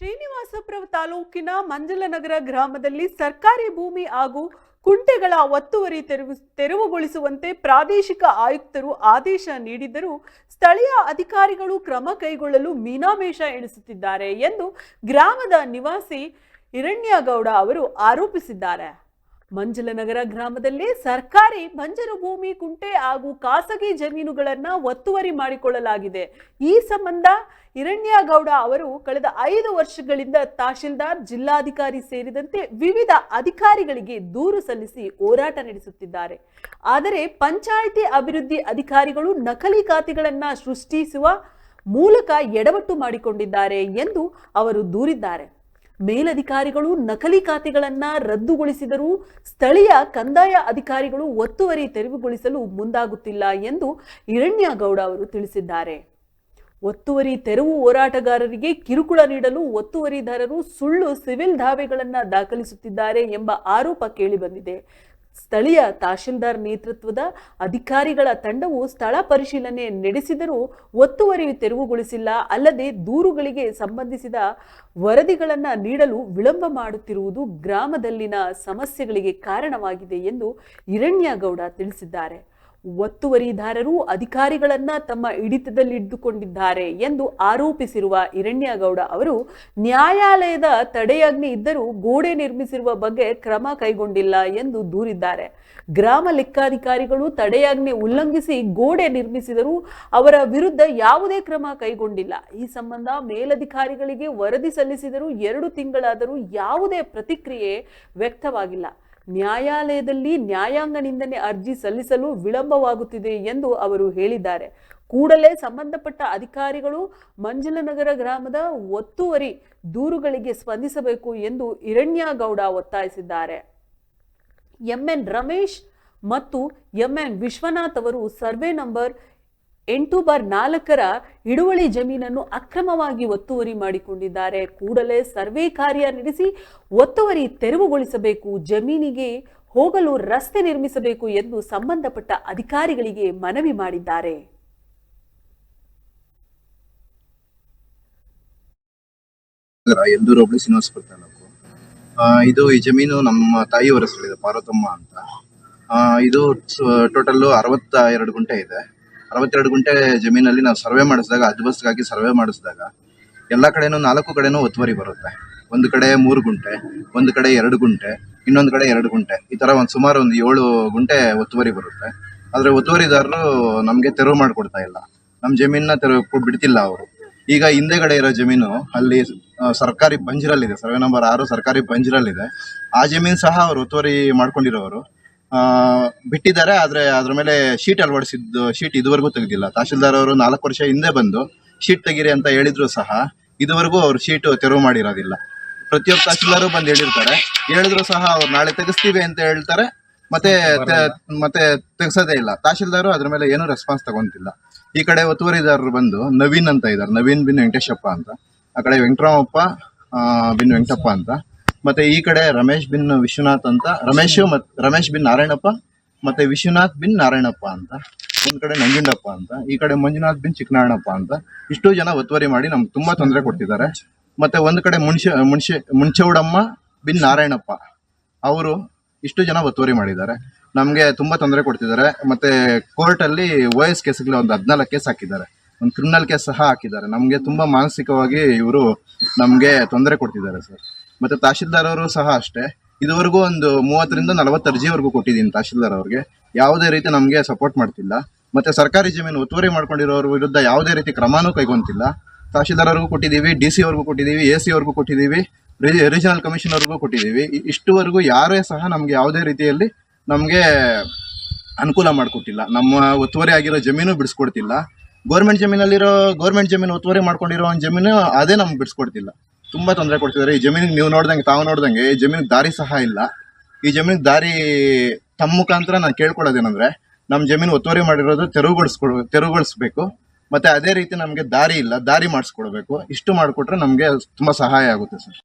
ಶ್ರೀನಿವಾಸಪುರ ತಾಲೂಕಿನ ಮಂಜಲನಗರ ಗ್ರಾಮದಲ್ಲಿ ಸರ್ಕಾರಿ ಭೂಮಿ ಹಾಗೂ ಕುಂಟೆಗಳ ಒತ್ತುವರಿ ತೆರವು, ತೆರವುಗೊಳಿಸುವಂತೆ ಪ್ರಾದೇಶಿಕ ಆಯುಕ್ತರು ಆದೇಶ ನೀಡಿದ್ದರೂ ಸ್ಥಳೀಯ ಅಧಿಕಾರಿಗಳು ಕ್ರಮ ಕೈಗೊಳ್ಳಲು ಮೀನಾಮೇಷ ಎಣಿಸುತ್ತಿದ್ದಾರೆ ಎಂದು ಗ್ರಾಮದ ನಿವಾಸಿ ಹಿರಣ್ಯಗೌಡ ಅವರು ಆರೋಪಿಸಿದ್ದಾರೆ. ಮಂಜಲನಗರ ಗ್ರಾಮದಲ್ಲಿ ಸರ್ಕಾರಿ ಬಂಜರು ಭೂಮಿ, ಕುಂಟೆ ಹಾಗೂ ಖಾಸಗಿ ಜಮೀನುಗಳನ್ನ ಒತ್ತುವರಿ ಮಾಡಿಕೊಳ್ಳಲಾಗಿದೆ. ಈ ಸಂಬಂಧ ಹಿರಣ್ಯಗೌಡ ಅವರು ಕಳೆದ ಐದು ವರ್ಷಗಳಿಂದ ತಹಶೀಲ್ದಾರ್, ಜಿಲ್ಲಾಧಿಕಾರಿ ಸೇರಿದಂತೆ ವಿವಿಧ ಅಧಿಕಾರಿಗಳಿಗೆ ದೂರು ಸಲ್ಲಿಸಿ ಹೋರಾಟ ನಡೆಸುತ್ತಿದ್ದಾರೆ. ಆದರೆ ಪಂಚಾಯಿತಿ ಅಭಿವೃದ್ಧಿ ಅಧಿಕಾರಿಗಳು ನಕಲಿ ಖಾತೆಗಳನ್ನ ಸೃಷ್ಟಿಸುವ ಮೂಲಕ ಎಡವಟ್ಟು ಮಾಡಿಕೊಂಡಿದ್ದಾರೆ ಎಂದು ಅವರು ದೂರಿದ್ದಾರೆ. ಮೇಲಧಿಕಾರಿಗಳು ನಕಲಿ ಖಾತೆಗಳನ್ನ ರದ್ದುಗೊಳಿಸಿದರೂ ಸ್ಥಳೀಯ ಕಂದಾಯ ಅಧಿಕಾರಿಗಳು ಒತ್ತುವರಿ ತೆರವುಗೊಳಿಸಲು ಮುಂದಾಗುತ್ತಿಲ್ಲ ಎಂದು ಹಿರಣ್ಯಗೌಡ ಅವರು ತಿಳಿಸಿದ್ದಾರೆ. ಒತ್ತುವರಿ ತೆರವು ಹೋರಾಟಗಾರರಿಗೆ ಕಿರುಕುಳ ನೀಡಲು ಒತ್ತುವರಿದಾರರು ಸುಳ್ಳು ಸಿವಿಲ್ ದಾವೆಗಳನ್ನು ದಾಖಲಿಸುತ್ತಿದ್ದಾರೆ ಎಂಬ ಆರೋಪ ಕೇಳಿಬಂದಿದೆ ಸ್ಥಳೀಯ ತಹಶೀಲ್ದಾರ್ ನೇತೃತ್ವದ ಅಧಿಕಾರಿಗಳ ತಂಡವು ಸ್ಥಳ ಪರಿಶೀಲನೆ ನಡೆಸಿದರೂ ಒತ್ತುವರಿ ತೆರವುಗೊಳಿಸಿಲ್ಲ. ಅಲ್ಲದೆ ದೂರುಗಳಿಗೆ ಸಂಬಂಧಿಸಿದ ವರದಿಗಳನ್ನು ನೀಡಲು ವಿಳಂಬ ಮಾಡುತ್ತಿರುವುದು ಗ್ರಾಮದಲ್ಲಿನ ಸಮಸ್ಯೆಗಳಿಗೆ ಕಾರಣವಾಗಿದೆ ಎಂದು ಹಿರಣ್ಯಗೌಡ ತಿಳಿಸಿದ್ದಾರೆ. ಒತ್ತುವರಿದಾರರು ಅಧಿಕಾರಿಗಳನ್ನ ತಮ್ಮ ಹಿಡಿತದಲ್ಲಿಟ್ಟುಕೊಂಡಿದ್ದಾರೆ ಎಂದು ಆರೋಪಿಸಿರುವ ಹಿರಣ್ಯಗೌಡ ಅವರು, ನ್ಯಾಯಾಲಯದ ತಡೆಯಾಜ್ಞೆ ಇದ್ದರೂ ಗೋಡೆ ನಿರ್ಮಿಸಿರುವ ಬಗ್ಗೆ ಕ್ರಮ ಕೈಗೊಂಡಿಲ್ಲ ಎಂದು ದೂರಿದ್ದಾರೆ. ಗ್ರಾಮ ಲೆಕ್ಕಾಧಿಕಾರಿಗಳು ತಡೆಯಾಜ್ಞೆ ಉಲ್ಲಂಘಿಸಿ ಗೋಡೆ ನಿರ್ಮಿಸಿದರೂ ಅವರ ವಿರುದ್ಧ ಯಾವುದೇ ಕ್ರಮ ಕೈಗೊಂಡಿಲ್ಲ. ಈ ಸಂಬಂಧ ಮೇಲಧಿಕಾರಿಗಳಿಗೆ ವರದಿ ಸಲ್ಲಿಸಿದರೂ ಎರಡು ತಿಂಗಳಾದರೂ ಯಾವುದೇ ಪ್ರತಿಕ್ರಿಯೆ ವ್ಯಕ್ತವಾಗಿಲ್ಲ. ನ್ಯಾಯಾಲಯದಲ್ಲಿ ನ್ಯಾಯಾಂಗ ನಿಂದನೆ ಅರ್ಜಿ ಸಲ್ಲಿಸಲು ವಿಳಂಬವಾಗುತ್ತಿದೆ ಎಂದು ಅವರು ಹೇಳಿದ್ದಾರೆ. ಕೂಡಲೇ ಸಂಬಂಧಪಟ್ಟ ಅಧಿಕಾರಿಗಳು ಮಂಜಲನಗರ ಗ್ರಾಮದ ಒತ್ತುವರಿ ದೂರುಗಳಿಗೆ ಸ್ಪಂದಿಸಬೇಕು ಎಂದು ಹಿರಣ್ಯಗೌಡ ಒತ್ತಾಯಿಸಿದ್ದಾರೆ. ಎಂಎನ್ ರಮೇಶ್ ಮತ್ತು ಎಂಎನ್ ವಿಶ್ವನಾಥ್ ಅವರು ಸರ್ವೆ ನಂಬರ್ ಎಂಟು ಬಾರ್ ನಾಲ್ಕರ ಹಿಡುವಳಿ ಜಮೀನನ್ನು ಅಕ್ರಮವಾಗಿ ಒತ್ತುವರಿ ಮಾಡಿಕೊಂಡಿದ್ದಾರೆ. ಕೂಡಲೇ ಸರ್ವೆ ಕಾರ್ಯ ನಡೆಸಿ ಒತ್ತುವರಿ ತೆರವುಗೊಳಿಸಬೇಕು. ಜಮೀನಿಗೆ ಹೋಗಲು ರಸ್ತೆ ನಿರ್ಮಿಸಬೇಕು ಎಂದು ಸಂಬಂಧಪಟ್ಟ ಅಧಿಕಾರಿಗಳಿಗೆ ಮನವಿ ಮಾಡಿದ್ದಾರೆ. ಇದು ಈ ಜಮೀನು ನಮ್ಮ ತಾಯಿಯವರ ಹೆಸರಿದೆ ಪಾರ್ವತಮ್ಮ ಅಂತ. ಇದು ಟೋಟಲ್ ಅರವತ್ತ ಎರಡು ಗುಂಟೆ ಇದೆ. ಅರವತ್ತೆರಡು ಗುಂಟೆ ಜಮೀನಲ್ಲಿ ನಾವು ಸರ್ವೆ ಮಾಡಿಸಿದಾಗ ಅದ್ಬಸ್ಗಾಗಿ ಸರ್ವೆ ಮಾಡಿಸಿದಾಗ, ಎಲ್ಲ ಕಡೆನೂ ನಾಲ್ಕು ಕಡೆನೂ ಒತ್ತುವರಿ ಬರುತ್ತೆ. ಒಂದು ಕಡೆ ಮೂರು ಗುಂಟೆ, ಒಂದು ಕಡೆ ಎರಡು ಗುಂಟೆ, ಇನ್ನೊಂದು ಕಡೆ ಎರಡು ಗುಂಟೆ. ಈ ತರ ಒಂದು ಸುಮಾರು ಒಂದು ಏಳು ಗುಂಟೆ ಒತ್ತುವರಿ ಬರುತ್ತೆ. ಆದರೆ ಒತ್ತುವರಿದಾರರು ನಮಗೆ ತೆರವು ಮಾಡಿಕೊಡ್ತಾ ಇಲ್ಲ. ನಮ್ಮ ಜಮೀನನ್ನ ತೆರವು ಬಿಡ್ತಿಲ್ಲ ಅವರು. ಈಗ ಹಿಂದೆಗಡೆ ಇರೋ ಜಮೀನು ಅಲ್ಲಿ ಸರ್ಕಾರಿ ಬಂಜರಲ್ಲಿದೆ. ಸರ್ವೆ ನಂಬರ್ ಆರು ಸರ್ಕಾರಿ ಬಂಜರಲ್ಲಿದೆ. ಆ ಜಮೀನು ಸಹ ಅವರು ಒತ್ತುವರಿ ಮಾಡ್ಕೊಂಡಿರೋರು. ಆ, ಬಿಟ್ಟಿದ್ದಾರೆ ಆದ್ರೆ ಅದ್ರ ಮೇಲೆ ಶೀಟ್ ಅಳವಡಿಸಿದ್ದು ಶೀಟ್ ಇದುವರೆಗೂ ತೆಗೆದಿಲ್ಲ. ತಹಶೀಲ್ದಾರ್ ಅವರು ನಾಲ್ಕು ವರ್ಷ ಹಿಂದೆ ಬಂದು ಶೀಟ್ ತೆಗೀರಿ ಅಂತ ಹೇಳಿದ್ರು ಸಹ ಇದುವರೆಗೂ ಅವ್ರು ಶೀಟ್ ತೆರವು ಮಾಡಿರೋದಿಲ್ಲ. ಪ್ರತಿಯೊಬ್ಬ ತಹಶೀಲ್ದಾರು ಬಂದು ಹೇಳಿರ್ತಾರೆ. ಹೇಳಿದ್ರು ಸಹ ಅವ್ರು ನಾಳೆ ತೆಗೆಸ್ತೀವಿ ಅಂತ ಹೇಳ್ತಾರೆ ಮತ್ತೆ ಮತ್ತೆ ತೆಗ್ಸೋದೇ ಇಲ್ಲ. ತಹಶೀಲ್ದಾರು ಅದ್ರ ಮೇಲೆ ಏನೂ ರೆಸ್ಪಾನ್ಸ್ ತಗೊಂತಿಲ್ಲ. ಈ ಕಡೆ ಒತ್ತುವರಿದಾರರು ಬಂದು ನವೀನ್ ಅಂತ ಇದ್ದಾರೆ ನವೀನ್ ಬಿನ್ ವೆಂಕಟೇಶಪ್ಪ ಅಂತ. ಆ ಕಡೆ ವೆಂಕಟರಾಮಪ್ಪ ಬಿನ್ ವೆಂಕಟಪ್ಪ ಅಂತ. ಮತ್ತೆ ಈ ಕಡೆ ರಮೇಶ್ ಬಿನ್ ವಿಶ್ವನಾಥ್ ಅಂತ. ರಮೇಶ್ ಮತ್, ರಮೇಶ್ ಬಿನ್ ನಾರಾಯಣಪ್ಪ ಮತ್ತೆ ವಿಶ್ವನಾಥ್ ಬಿನ್ ನಾರಾಯಣಪ್ಪ ಅಂತ. ಒಂದ್ ಕಡೆ ನಂಜುಂಡಪ್ಪ ಅಂತ. ಈ ಕಡೆ ಮಂಜುನಾಥ್ ಬಿನ್ ಚಿಕ್ಕನಾರಾಯಣಪ್ಪ ಅಂತ. ಇಷ್ಟು ಜನ ಒತ್ತುವರಿ ಮಾಡಿ ನಮ್ಗೆ ತುಂಬಾ ತೊಂದರೆ ಕೊಡ್ತಿದ್ದಾರೆ. ಮತ್ತೆ ಒಂದ್ ಕಡೆ ಮುನ್ಷೆ ಮುನ್ಷೆ ಮುನ್ಚೌಡಮ್ಮ ಬಿನ್ ನಾರಾಯಣಪ್ಪ. ಅವರು ಇಷ್ಟು ಜನ ಒತ್ತುವರಿ ಮಾಡಿದ್ದಾರೆ. ನಮಗೆ ತುಂಬಾ ತೊಂದರೆ ಕೊಡ್ತಿದ್ದಾರೆ. ಮತ್ತೆ ಕೋರ್ಟ್ ಅಲ್ಲಿ ವಯಸ್ ಕೇಸ್ಗಳು ಒಂದು ಹದಿನಾಲ್ಕು ಕೇಸ್ ಹಾಕಿದ್ದಾರೆ. ಒಂದು ಕ್ರಿಮಿನಲ್ ಕೇಸ್ ಸಹ ಹಾಕಿದ್ದಾರೆ. ನಮಗೆ ತುಂಬಾ ಮಾನಸಿಕವಾಗಿ ಇವರು ನಮಗೆ ತೊಂದರೆ ಕೊಡ್ತಿದ್ದಾರೆ ಸರ್. ಮತ್ತೆ ತಹಶೀಲ್ದಾರ್ ಅವರು ಸಹ ಅಷ್ಟೇ. ಇದುವರೆಗೂ ಒಂದು ಮೂವತ್ತರಿಂದ ನಲವತ್ತು ಅರ್ಜಿವರೆಗೂ ಕೊಟ್ಟಿದ್ದೀನಿ ತಹಶೀಲ್ದಾರ್ ಅವ್ರಿಗೆ. ಯಾವುದೇ ರೀತಿ ನಮಗೆ ಸಪೋರ್ಟ್ ಮಾಡ್ತಿಲ್ಲ. ಮತ್ತೆ ಸರ್ಕಾರಿ ಜಮೀನು ಒತ್ತುವರಿ ಮಾಡ್ಕೊಂಡಿರೋರ ವಿರುದ್ಧ ಯಾವುದೇ ರೀತಿ ಕ್ರಮನೂ ಕೈಗೊಂತಿಲ್ಲ ತಹಶೀಲ್ದಾರ್ ಅವ್ರಿಗೂ ಕೊಟ್ಟಿದ್ದೀವಿ ಡಿ ಸಿ ಕೊಟ್ಟಿದ್ದೀವಿ ಎ ಸಿ ಕೊಟ್ಟಿದ್ದೀವಿ ರೀಜನಲ್ ಕಮಿಷನ್ ಕೊಟ್ಟಿದ್ದೀವಿ. ಇಷ್ಟುವರೆಗೂ ಯಾರೇ ಸಹ ನಮಗೆ ಯಾವುದೇ ರೀತಿಯಲ್ಲಿ ನಮಗೆ ಅನುಕೂಲ ಮಾಡಿಕೊಟ್ಟಿಲ್ಲ. ನಮ್ಮ ಒತ್ತುವರಿ ಆಗಿರೋ ಜಮೀನು ಬಿಡಿಸ್ಕೊಡ್ತಿಲ್ಲ. ಗೌರ್ಮೆಂಟ್ ಜಮೀನಲ್ಲಿರೋ, ಗೌರ್ಮೆಂಟ್ ಜಮೀನು ಒತ್ತುವರಿ ಮಾಡ್ಕೊಂಡಿರೋ ಒಂದು ಜಮೀನು ಅದೇ ನಮ್ಗೆ ಬಿಡಿಸ್ಕೊಡ್ತಿಲ್ಲ. ತುಂಬಾ ತೊಂದರೆ ಕೊಡ್ತಿದ್ದಾರೆ ಈ ಜಮೀನಿಗೆ ನೀವು ನೋಡ್ದಂಗೆ, ತಾವು ನೋಡ್ದಂಗೆ ಈ ಜಮೀನಿಗೆ ದಾರಿ ಸಹ ಇಲ್ಲ. ಈ ಜಮೀನಿಗೆ ದಾರಿ ತಮ್ಮ ಮುಖಾಂತರ ನಾನು ಕೇಳ್ಕೊಳ್ಳೋದೇನಂದ್ರೆ ನಮ್ಮ ಜಮೀನು ಒತ್ತುವರಿ ಮಾಡಿರೋದು ತೆರವುಗೊಳಿಸ್ಕೊಡ್, ತೆರವುಗೊಳಿಸ್ಬೇಕು. ಮತ್ತೆ ಅದೇ ರೀತಿ ನಮಗೆ ದಾರಿ ಇಲ್ಲ, ದಾರಿ ಮಾಡಿಸ್ಕೊಡ್ಬೇಕು. ಇಷ್ಟು ಮಾಡಿಕೊಟ್ರೆ ನಮಗೆ ತುಂಬಾ ಸಹಾಯ ಆಗುತ್ತೆ ಸರ್.